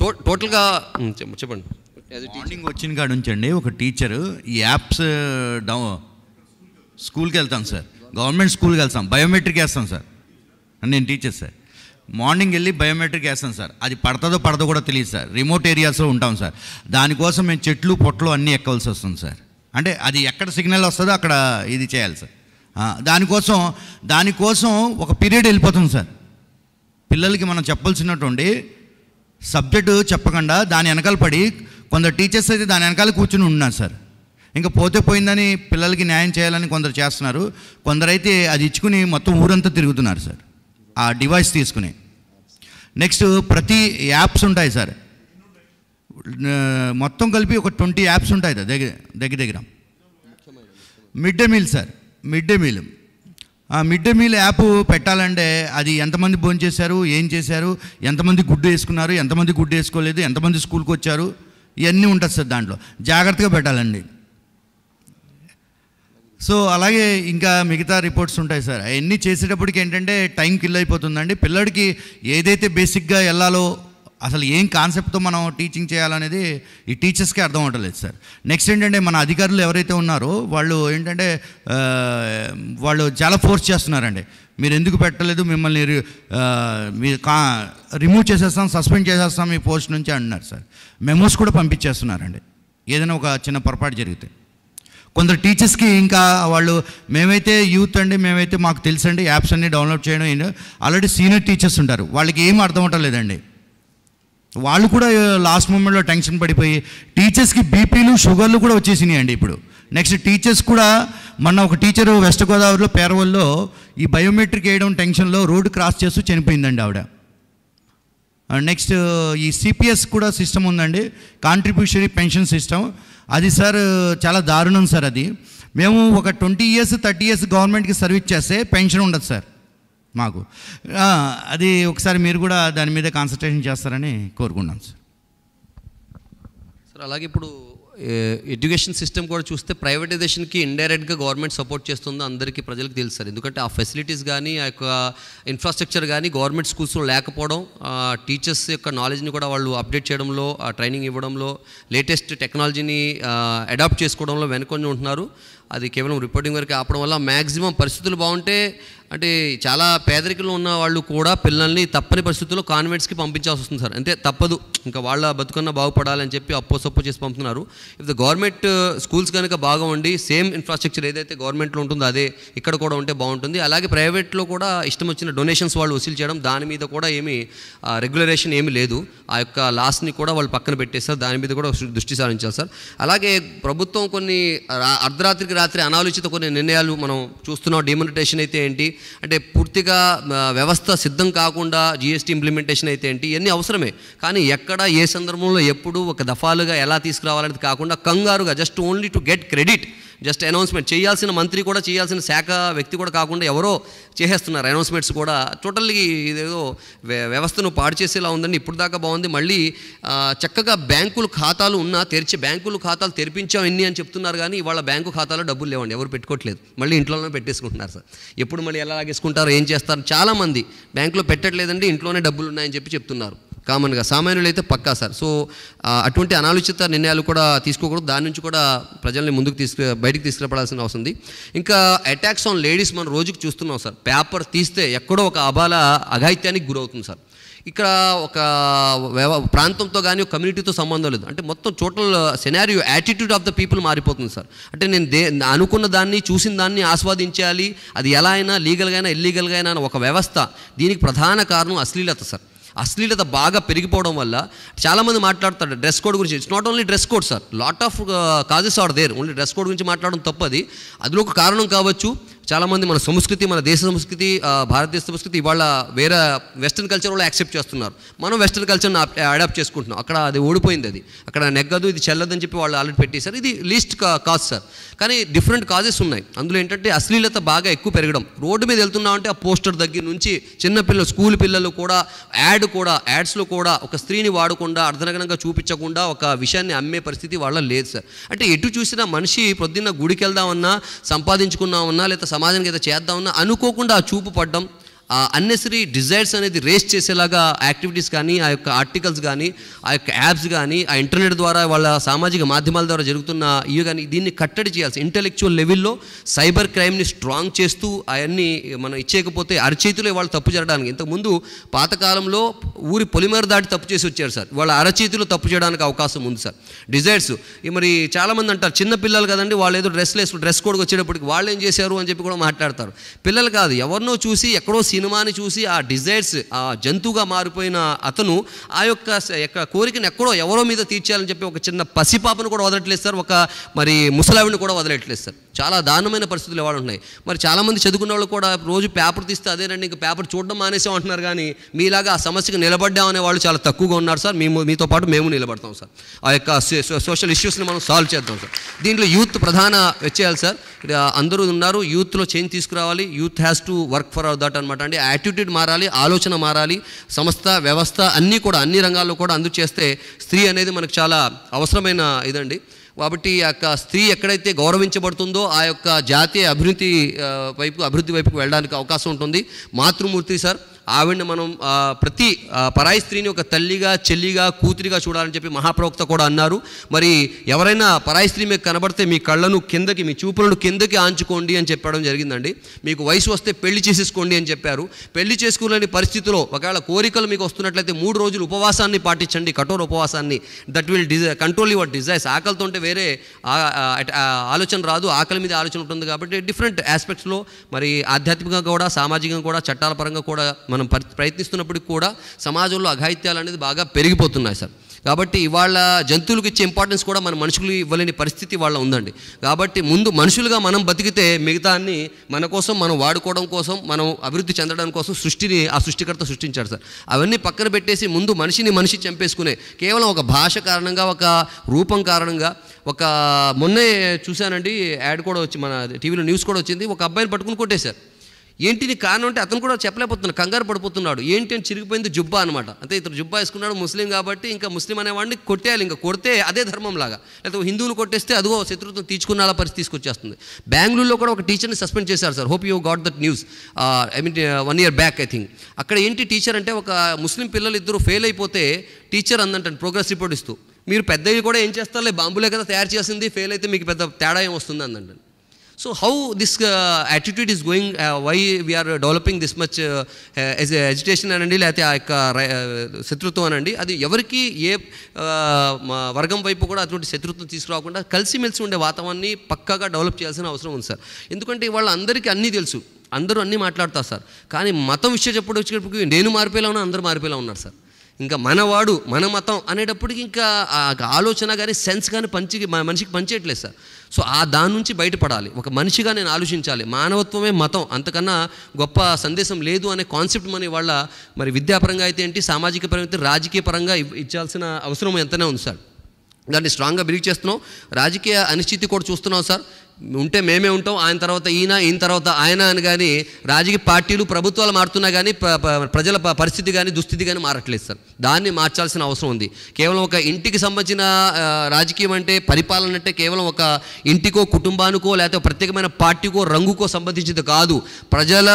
To టోటల్గా చెప్పండి. Morning వచ్చిన కాడ ఉంచండి ఒక టీచరు ఈ యాప్స్ డౌ స్కూల్కి వెళ్తాం సార్. గవర్నమెంట్ స్కూల్కి వెళ్తాం బయోమెట్రిక్ వేస్తాం సార్. నేను టీచర్ సార్. మార్నింగ్ వెళ్ళి బయోమెట్రిక్ వేస్తాం సార్. అది పడతదో పడదో కూడా తెలియదు సార్. రిమోట్ ఏరియాస్లో ఉంటాం సార్. దానికోసం మేము చెట్లు పొట్లు అన్నీ ఎక్కవలసి వస్తుంది సార్. అంటే అది ఎక్కడ సిగ్నల్ వస్తుందో అక్కడ ఇది చేయాలి సార్. దానికోసం దానికోసం ఒక పీరియడ్ వెళ్ళిపోతుంది సార్. పిల్లలకి మనం చెప్పాల్సినటువంటి సబ్జెక్టు చెప్పకుండా దాని వెనకాల పడి కొందరు టీచర్స్ అయితే దాని వెనకాల కూర్చుని ఉన్నారు సార్. ఇంకా పోతే పోయిందని పిల్లలకి న్యాయం చేయాలని కొందరు చేస్తున్నారు. కొందరైతే అది ఇచ్చుకుని మొత్తం ఊరంతా తిరుగుతున్నారు సార్. ఆ డివైస్ తీసుకుని. నెక్స్ట్ ప్రతి యాప్స్ ఉంటాయి సార్. మొత్తం కలిపి ఒక ట్వంటీ యాప్స్ ఉంటాయి సార్ దగ్గర దగ్గర దగ్గర. Mid day meal sir. Mid day meal. ఆ మిడ్ డే మీల్ యాప్ పెట్టాలంటే అది ఎంతమంది భోజనం చేశారు ఏం చేశారు ఎంతమంది గుడ్డు వేసుకున్నారు ఎంతమంది గుడ్డు వేసుకోలేదు ఎంతమంది స్కూల్కి వచ్చారు ఇవన్నీ ఉంటుంది సార్ దాంట్లో. జాగ్రత్తగా పెట్టాలండి. సో అలాగే ఇంకా మిగతా రిపోర్ట్స్ ఉంటాయి సార్. అవన్నీ చేసేటప్పటికి ఏంటంటే టైం కిల్ అయిపోతుందండి. పిల్లడికి ఏదైతే బేసిక్గా వెళ్ళాలో అసలు ఏం కాన్సెప్ట్తో మనం టీచింగ్ చేయాలనేది ఈ టీచర్స్కే అర్థం అవ్వట్లేదు సార్. నెక్స్ట్ ఏంటంటే మన అధికారులు ఎవరైతే ఉన్నారో వాళ్ళు ఏంటంటే వాళ్ళు చాలా ఫోర్స్ చేస్తున్నారండి. మీరు ఎందుకు పెట్టలేదు మిమ్మల్ని మీరు మీ కా రిమూవ్ చేసేస్తాం సస్పెండ్ చేసేస్తాం మీ పోస్ట్ నుంచి అంటున్నారు సార్. మెమోస్ కూడా పంపించేస్తున్నారండి. ఏదైనా ఒక చిన్న పొరపాటు జరిగితే. కొందరు టీచర్స్కి ఇంకా వాళ్ళు మేమైతే యూత్ అండి మేమైతే మాకు తెలుసండి యాప్స్ అన్ని డౌన్లోడ్ చేయడం ఆల్రెడీ సీనియర్ టీచర్స్ ఉంటారు. వాళ్ళకి ఏం అర్థం అవటం లేదండి. వాళ్ళు కూడా లాస్ట్ మూమెంట్లో టెన్షన్ పడిపోయి టీచర్స్కి బీపీలు షుగర్లు కూడా వచ్చేసినాయి అండి ఇప్పుడు. నెక్స్ట్ టీచర్స్ కూడా మొన్న ఒక టీచరు వెస్ట్ గోదావరిలో పేరవల్లో ఈ బయోమెట్రిక్ వేయడం టెన్షన్లో రోడ్డు క్రాస్ చేస్తూ చనిపోయిందండి ఆవిడ. నెక్స్ట్ ఈ సిపిఎస్ కూడా సిస్టమ్ ఉందండి. కాంట్రిబ్యూషనరీ పెన్షన్ సిస్టమ్ అది సార్ చాలా దారుణం సార్ అది. మేము ఒక ట్వంటీ ఇయర్స్ థర్టీ ఇయర్స్ గవర్నమెంట్కి సర్వీస్ చేస్తే పెన్షన్ ఉండదు సార్ మాకు. అది ఒకసారి మీరు కూడా దాని మీద కాన్సన్ట్రేషన్ చేస్తారని కోరుకున్నాం సార్ సార్ అలాగే ఇప్పుడు ఎడ్యుకేషన్ సిస్టమ్ కూడా చూస్తే ప్రైవేటైజేషన్కి ఇండైరెక్ట్గా గవర్నమెంట్ సపోర్ట్ చేస్తుందో అందరికీ ప్రజలకు తెలుసు సార్. ఎందుకంటే ఆ ఫెసిలిటీస్ కానీ ఆ యొక్క ఇన్ఫ్రాస్ట్రక్చర్ కానీ గవర్నమెంట్ స్కూల్స్లో లేకపోవడం టీచర్స్ యొక్క నాలెడ్జ్ని కూడా వాళ్ళు అప్డేట్ చేయడంలో ఆ ట్రైనింగ్ ఇవ్వడంలో లేటెస్ట్ టెక్నాలజీని అడాప్ట్ చేసుకోవడంలో వెనుకొని ఉంటున్నారు. అది కేవలం రిపోర్టింగ్ వరకు ఆపడం వల్ల మ్యాక్సిమం పరిస్థితులు బాగుంటే అంటే చాలా పేదరికంలో ఉన్న వాళ్ళు కూడా పిల్లల్ని తప్పని పరిస్థితుల్లో కాన్వెంట్స్కి పంపించాల్సి వస్తుంది సార్. అంటే తప్పదు. ఇంకా వాళ్ళ బతుకన్నా బాగుపడాలని చెప్పి అప్పో సప్పు చేసి పంపుతున్నారు. ఇఫ్ ద గవర్నమెంట్ స్కూల్స్ కనుక బాగా ఉండి సేమ్ ఇన్ఫ్రాస్ట్రక్చర్ ఏదైతే గవర్నమెంట్లో ఉంటుందో అదే ఇక్కడ కూడా ఉంటే బాగుంటుంది. అలాగే ప్రైవేట్లో కూడా ఇష్టం వచ్చిన డొనేషన్స్ వాళ్ళు వసూలు చేయడం దాని మీద కూడా ఏమీ రెగ్యులరేషన్ ఏమీ లేదు. ఆ యొక్క లాస్ని కూడా వాళ్ళు పక్కన పెట్టేస్తారు. దాని మీద కూడా దృష్టి సారించాలి సార్. అలాగే ప్రభుత్వం కొన్ని అర్ధరాత్రికి రాత్రి అనాలోచిత కొన్ని నిర్ణయాలు మనం చూస్తున్నాం. డిమానిటేషన్ అయితే ఏంటి? అంటే పూర్తిగా వ్యవస్థ సిద్ధం కాకుండా జిఎస్టీ ఇంప్లిమెంటేషన్ అయితే ఏంటి? ఇవన్నీ అవసరమే. కానీ ఎక్కడ ఏ సందర్భంలో ఎప్పుడు ఒక దఫాలుగా ఎలా తీసుకురావాలనేది కాకుండా కంగారుగా just only to get credit just announcement. చేయాల్సిన మంత్రి కూడా చేయాల్సిన శాఖ వ్యక్తి కూడా కాకుండా ఎవరో చేసేస్తున్నారు అనౌన్స్మెంట్స్ కూడా. టోటల్లీ ఇదేదో వ్య- వ్యవస్థను పాడు చేసేలా ఉందండి. ఇప్పుడు దాకా బాగుంది. మళ్ళీ చక్కగా బ్యాంకులు ఖాతాలు ఉన్నా తెరిచి బ్యాంకులు ఖాతాలు తెరిపించాం ఎన్ని అని చెప్తున్నారు కానీ ఇవాళ బ్యాంకు ఖాతాలో డబ్బులు లేవండి. ఎవరు పెట్టుకోవట్లేదు మళ్ళీ ఇంట్లోనే పెట్టేసుకుంటున్నారు సార్. ఎప్పుడు మళ్ళీ ఎలా లాగేసుకుంటారో ఏం చేస్తారు? చాలామంది బ్యాంకులో పెట్టట్లేదండి ఇంట్లోనే డబ్బులు ఉన్నాయని చెప్పి చెప్తున్నారు. కామన్గా. సామాన్యులు అయితే పక్కా సార్. సో అటువంటి అనాలోచిత నిర్ణయాలు కూడా తీసుకోకూడదు. దాని నుంచి కూడా ప్రజల్ని ముందుకు తీసుకు బయటికి తీసుకురాపడాల్సిన అవసరం ఉంది. ఇంకా అటాక్స్ ఆన్ లేడీస్ మనం రోజుకి చూస్తున్నాం సార్. పేపర్ తీస్తే ఎక్కడో ఒక అబాల అఘాయిత్యానికి గురవుతుంది సార్. ఇక్కడ ఒక వ్యవ ప్రాంతంతో కానీ కమ్యూనిటీతో సంబంధం లేదు. అంటే మొత్తం total scenario attitude of the people మారిపోతుంది సార్. అంటే నేను దే అనుకున్న దాన్ని చూసిన దాన్ని ఆస్వాదించాలి. అది ఎలా అయినా లీగల్గా అయినా ఇల్లీగల్గా అయినా ఒక వ్యవస్థ దీనికి ప్రధాన కారణం అశ్లీలత సార్. అశ్లీలత బాగా పెరిగిపోవడం వల్ల చాలామంది మాట్లాడతారు డ్రెస్ కోడ్ గురించి. It's not only dress code sir lot of causes are there only dress code గురించి మాట్లాడడం తప్పది. అందులో ఒక కారణం కావచ్చు. చాలామంది మన సంస్కృతి మన దేశ సంస్కృతి భారతదేశ సంస్కృతి ఇవాళ వేరే వెస్ట్రన్ కల్చర్ వాళ్ళు యాక్సెప్ట్ చేస్తున్నారు. మనం వెస్ట్రన్ కల్చర్ని అడాప్ట్ చేసుకుంటున్నాం. అక్కడ అది ఓడిపోయింది అది. అక్కడ నెగ్గదు ఇది చెల్లదని చెప్పి వాళ్ళు ఆల్రెడీ పెట్టేశారు. ఇది లీస్ట్ కాజ్ సార్ కానీ డిఫరెంట్ కాజెస్ ఉన్నాయి. అందులో ఏంటంటే అశ్లీలత బాగా ఎక్కువ పెరగడం. రోడ్డు మీద వెళ్తున్నామంటే ఆ పోస్టర్ దగ్గర నుంచి చిన్న పిల్లలు స్కూల్ పిల్లలు కూడా యాడ్ కూడా యాడ్స్లో కూడా ఒక స్త్రీని వాడకుండా అర్ధనగనంగా చూపించకుండా ఒక విషయాన్ని అమ్మే పరిస్థితి వాళ్ళ లేదు సార్ అంటే ఎటు చూసినా మనిషి పొద్దున్న గుడికి వెళ్దామన్నా సంపాదించుకుందామన్నా లేదా సమాజానికి ఏదో చేద్దామన్నా అనుకోకుండా ఆ చూపు పడ్డం అన్నెసరీ డిజైర్స్ అనేది రేస్ చేసేలాగా యాక్టివిటీస్ కానీ ఆ యొక్క ఆర్టికల్స్ కానీ ఆ యొక్క యాప్స్ కానీ ఆ ఇంటర్నెట్ ద్వారా వాళ్ళ సామాజిక మాధ్యమాల ద్వారా జరుగుతున్న ఇవి కానీ దీన్ని కట్టడి చేయాల్సి ఇంటెలెక్చువల్ లెవెల్లో సైబర్ క్రైమ్ని స్ట్రాంగ్ చేస్తూ అవన్నీ మనం ఇచ్చేయకపోతే అరచేతిలో వాళ్ళు తప్పు చేయడానికి ఇంతకుముందు పాతకాలంలో ఊరి పొలిమేర దాటి తప్పు చేసి వచ్చారు సార్. వాళ్ళ అరచేతిలో తప్పు చేయడానికి అవకాశం ఉంది సార్. డిజైర్స్ మరి చాలామంది అంటారు చిన్న పిల్లలు కదండి వాళ్ళు ఏదో డ్రెస్ వేసుకుని డ్రెస్ కోడ్కి వచ్చేటప్పటికి వాళ్ళు ఏం చేశారు? అని చెప్పి కూడా మాట్లాడతారు. పిల్లలు కాదు ఎవరినో చూసి ఎక్కడో సినిమాని చూసి ఆ డిజైర్స్ ఆ జంతువుగా మారిపోయిన అతను ఆ యొక్క యొక్క కోరికను ఎక్కడో ఎవరో మీద తీర్చాలని చెప్పి ఒక చిన్న పసిపాపను కూడా వదలట్లేదు సార్. ఒక మరి ముసలావిని కూడా వదలట్లేదు సార్. చాలా దారుణమైన పరిస్థితులు ఎవరు ఉన్నాయి. మరి చాలామంది చదువుకున్న వాళ్ళు కూడా రోజు పేపర్ తీస్తే అదేనండి ఇంకా పేపర్ చూడడం మానేసాం అంటున్నారు కానీ మీలాగా ఆ సమస్యకు నిలబడ్డామనే వాళ్ళు చాలా తక్కువగా ఉన్నారు సార్. మేము మీతో పాటు మేము నిలబడతాం సార్. ఆ యొక్క సోషల్ ఇష్యూస్ని మనం సాల్వ్ చేద్దాం సార్. దీంట్లో యూత్ ప్రధాన వచ్చేయాలి సార్. అందరూ ఉన్నారు. యూత్లో చేంజ్ తీసుకురావాలి. Youth has to work for that అనమాట అంటే యాటిట్యూడ్ మారాలి ఆలోచన మారాలి సంస్థ వ్యవస్థ అన్నీ కూడా అన్ని రంగాల్లో కూడా అందు చేస్తే స్త్రీ అనేది మనకు చాలా అవసరమైన ఇదండి. కాబట్టి ఆ యొక్క స్త్రీ ఎక్కడైతే గౌరవించబడుతుందో ఆ యొక్క జాతీయ అభివృద్ధి వైపు అభివృద్ధి వైపుకు వెళ్ళడానికి అవకాశం ఉంటుంది. మాతృమూర్తి సార్. ఆవిడని మనం ప్రతి పరాయి స్త్రీని ఒక తల్లిగా చెల్లిగా కూతురిగా చూడాలని చెప్పి మహాప్రవక్త కూడా అన్నారు. మరి ఎవరైనా పరాయి స్త్రీ మీకు కనబడితే మీ కళ్ళను కిందకి మీ చూపులను కిందకి ఆంచుకోండి అని చెప్పడం జరిగిందండి. మీకు వయసు వస్తే పెళ్ళి చేసేసుకోండి అని చెప్పారు. పెళ్ళి చేసుకోలేని పరిస్థితిలో ఒకవేళ కోరికలు మీకు వస్తున్నట్లయితే మూడు రోజులు ఉపవాసాన్ని పాటించండి కఠోర ఉపవాసాన్ని. దట్ విల్ డిజై కంట్రోల్ యువర్ డిజైర్స్ ఆకలితో ఉంటే వేరే ఆలోచన రాదు. ఆకలి మీద ఆలోచన ఉంటుంది కాబట్టి డిఫరెంట్ ఆస్పెక్ట్స్లో మరి ఆధ్యాత్మికంగా కూడా సామాజికంగా కూడా చట్టాల పరంగా కూడా మనం మనం ప్రయత్నిస్తున్నప్పటికి కూడా సమాజంలో అఘాయిత్యాలు అనేది బాగా పెరిగిపోతున్నాయి సార్. కాబట్టి ఇవాళ జంతువులకు ఇచ్చే ఇంపార్టెన్స్ కూడా మన మనుషులు ఇవ్వలేని పరిస్థితి వాళ్ళ ఉందండి. కాబట్టి ముందు మనుషులుగా మనం బతికితే మిగతా అన్ని మన కోసం మనం వాడుకోవడం కోసం మనం అభివృద్ధి చెందడం కోసం సృష్టిని ఆ సృష్టికర్త సృష్టించాడు సార్. అవన్నీ పక్కన పెట్టేసి ముందు మనిషిని మనిషి చంపేసుకునే కేవలం ఒక భాష కారణంగా ఒక రూపం కారణంగా ఒక మొన్నే చూశానండి యాడ్ కూడా వచ్చి మన టీవీలో న్యూస్ కూడా వచ్చింది ఒక అబ్బాయిని పట్టుకుని కొట్టేశారు. ఏంటిది కానంటే అతను కూడా చెప్పలేకపోతున్నాడు కంగారు పడిపోతున్నాడు. ఏంటి అని చిరిగిపోయింది జుబ్బా అనమాట అంటే ఇతను జుబ్బా వేసుకున్నాడు ముస్లిం కాబట్టి ఇంకా ముస్లిం అనేవాడిని కొట్టేయాలి ఇంకా కొడితే అదే ధర్మం లాగా లేకపోతే హిందువులు కొట్టేస్తే అదిగో శత్రుత్వం తీర్చుకున్న పరిస్థితి తీసుకొచ్చేస్తుంది. బెంగళూరులో కూడా ఒక టీచర్ని సస్పెండ్ చేశారు sir. Hope you got that news I mean one year back I think అక్కడ ఏంటి టీచర్ అంటే ఒక ముస్లిం పిల్లలు ఇద్దరు ఫెయిల్ అయిపోతే టీచర్ అందంటాను ప్రోగ్రెస్ రిపోర్ట్ ఇస్తూ. మీరు పెద్దవి కూడా ఏం చేస్తారులే బాంబులే కదా తయారు చేసింది ఫెయిల్ అయితే మీకు పెద్ద తేడా ఏం వస్తుంది అందండి so how this attitude is going why we are developing this much as education అనండి లేకపోతే ఆ యొక్క uh, శత్రుత్వం అనండి అది ఎవరికి ఏ uh, వర్గం వైపు కూడా అటువంటి శత్రుత్వం తీసుకురాకుండా కలిసిమెలిసి ఉండే వాతావరణాన్ని పక్కాగా డెవలప్ చేయాల్సిన అవసరం ఉంది సార్. ఎందుకంటే వాళ్ళందరికీ అన్నీ తెలుసు అందరూ అన్నీ మాట్లాడతారు సార్. కానీ మతం విషయం చెప్పడం వచ్చేటప్పటికి నేను మారిపోయేలా ఉన్నా అందరూ మారిపోయేలా ఉన్నారు సార్. ఇంకా మనవాడు మన మతం అనేటప్పటికి ఇంకా ఆ ఆలోచన కానీ సెన్స్ కానీ పంచి మన మనిషికి పంచేయట్లేదు సార్. సో ఆ దాని నుంచి బయటపడాలి. ఒక మనిషిగా నేను ఆలోచించాలి. మానవత్వమే మతం. అంతకన్నా గొప్ప సందేశం లేదు అనే కాన్సెప్ట్ మన వాళ్ళ మరి విద్యాపరంగా అయితే ఏంటి సామాజిక పరంగా అయితే రాజకీయ పరంగా ఇచ్చాల్సిన అవసరం ఎంతనే ఉంది సార్. దాన్ని స్ట్రాంగ్గా బిలీవ్ చేస్తున్నాం. రాజకీయ అనిశ్చితి కూడా చూస్తున్నాం సార్. ఉంటే మేమే ఉంటాం ఆయన తర్వాత ఈయన ఈయన తర్వాత ఆయన అని కానీ రాజకీయ పార్టీలు ప్రభుత్వాలు మారుతున్నా కానీ ప్రజల పరిస్థితి కానీ దుస్థితి కానీ మారట్లేదు సార్. దాన్ని మార్చాల్సిన అవసరం ఉంది. కేవలం ఒక ఇంటికి సంబంధించిన రాజకీయం అంటే పరిపాలన అంటే కేవలం ఒక ఇంటికో కుటుంబానికో లేకపోతే ప్రత్యేకమైన పార్టీకో రంగుకో సంబంధించింది కాదు. ప్రజల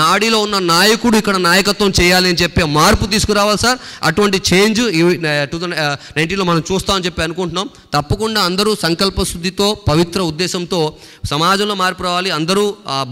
నాడిలో ఉన్న నాయకుడు ఇక్కడ నాయకత్వం చేయాలి అని చెప్పే మార్పు తీసుకురావాలి సార్. అటువంటి చేంజ్ టూ థౌజండ్ నైన్టీన్లో మనం చూస్తామని చెప్పి అనుకుంటున్నాం. తప్పకుండా అందరూ సంకల్ప శుద్ధితో పవిత్ర ఉద్దేశంతో సమాజంలో మార్పు రావాలి అందరూ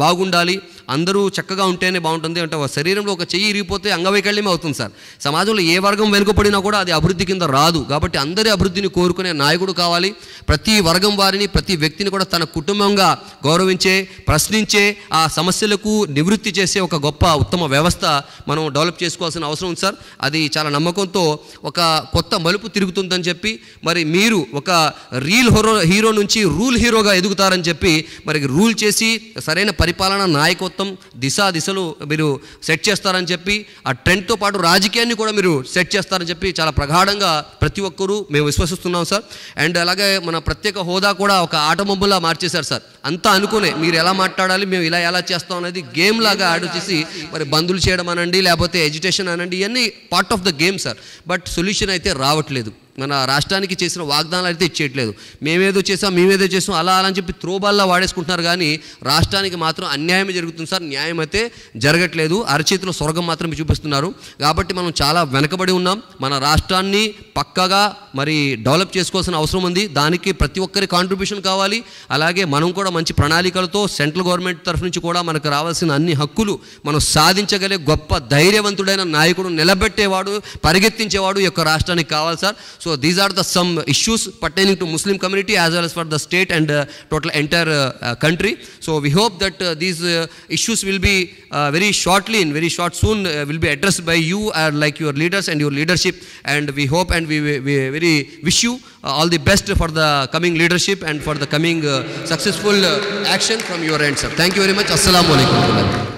బాగుండాలి. అందరూ చక్కగా ఉంటేనే బాగుంటుంది. అంటే ఒక శరీరంలో ఒక చెయ్యి ఇరిగిపోతే అంగవైకల్యమే అవుతుంది సార్. సమాజంలో ఏ వర్గం వెనుకబడినా కూడా అది అభివృద్ధి కింద రాదు. కాబట్టి అందరి అభివృద్ధిని కోరుకునే నాయకుడు కావాలి. ప్రతి వర్గం వారిని ప్రతి వ్యక్తిని కూడా తన కుటుంబంగా గౌరవించే ప్రశ్నించే ఆ సమస్యలకు నివృత్తి చేసే ఒక గొప్ప ఉత్తమ వ్యవస్థ మనం డెవలప్ చేసుకోవాల్సిన అవసరం ఉంది సార్. అది చాలా నమ్మకంతో ఒక కొత్త మలుపు తిరుగుతుందని చెప్పి మరి మీరు ఒక రీల్ హీరో హీరో నుంచి రూల్ హీరోగా ఎదుగుతారని చెప్పి మరి రూల్ చేసి సరైన పరిపాలన నాయకత్వం మొత్తం దిశా దిశలు మీరు సెట్ చేస్తారని చెప్పి ఆ ట్రెండ్తో పాటు రాజకీయాన్ని కూడా మీరు సెట్ చేస్తారని చెప్పి చాలా ప్రగాఢంగా ప్రతి ఒక్కరూ మేము విశ్వసిస్తున్నాం సార్. అండ్ అలాగే మన ప్రత్యేక హోదా కూడా ఒక ఆటమొబ్బులా మార్చేశారు సార్. అంతా అనుకునే మీరు ఎలా మాట్లాడాలి మేము ఇలా ఎలా చేస్తాం అనేది గేమ్ లాగా యాడ్ వచ్చేసి మరి బంధులు చేయడం అనండి లేకపోతే ఎడ్యుకేషన్ అనండి ఇవన్నీ part of the game sir. But solution అయితే రావట్లేదు. మన రాష్ట్రానికి చేసిన వాగ్దానాలు అయితే ఇచ్చేయట్లేదు. మేమేదో చేసాం మేమేదో చేసాం అలా అలా అని చెప్పి త్రోబాల్లా వాడేసుకుంటున్నారు కానీ రాష్ట్రానికి మాత్రం అన్యాయం జరుగుతుంది సార్. న్యాయం అయితే జరగట్లేదు. అరచేతిలో స్వర్గం మాత్రం చూపిస్తున్నారు. కాబట్టి మనం చాలా వెనకబడి ఉన్నాం. మన రాష్ట్రాన్ని పక్కగా మరి డెవలప్ చేసుకోవాల్సిన అవసరం ఉంది. దానికి ప్రతి ఒక్కరి కాంట్రిబ్యూషన్ కావాలి. అలాగే మనం కూడా మంచి ప్రణాళికలతో సెంట్రల్ గవర్నమెంట్ తరఫు నుంచి కూడా మనకు రావాల్సిన అన్ని హక్కులు మనం సాధించగలిగే గొప్ప ధైర్యవంతుడైన నాయకుడు నిలబెట్టేవాడు పరిగెత్తించేవాడు ఈ యొక్క రాష్ట్రానికి కావాలి sir. So So these are the some issues pertaining to Muslim community as well as for the state and uh, total entire uh, uh country. So we hope that uh, these uh, issues will be uh, very shortly in very short soon will be addressed by you or like your leaders and your leadership and we hope and we, we, we very wish you all the best for the coming leadership and for the coming successful action from your end sir. Thank you very much. Assalamu alaikum.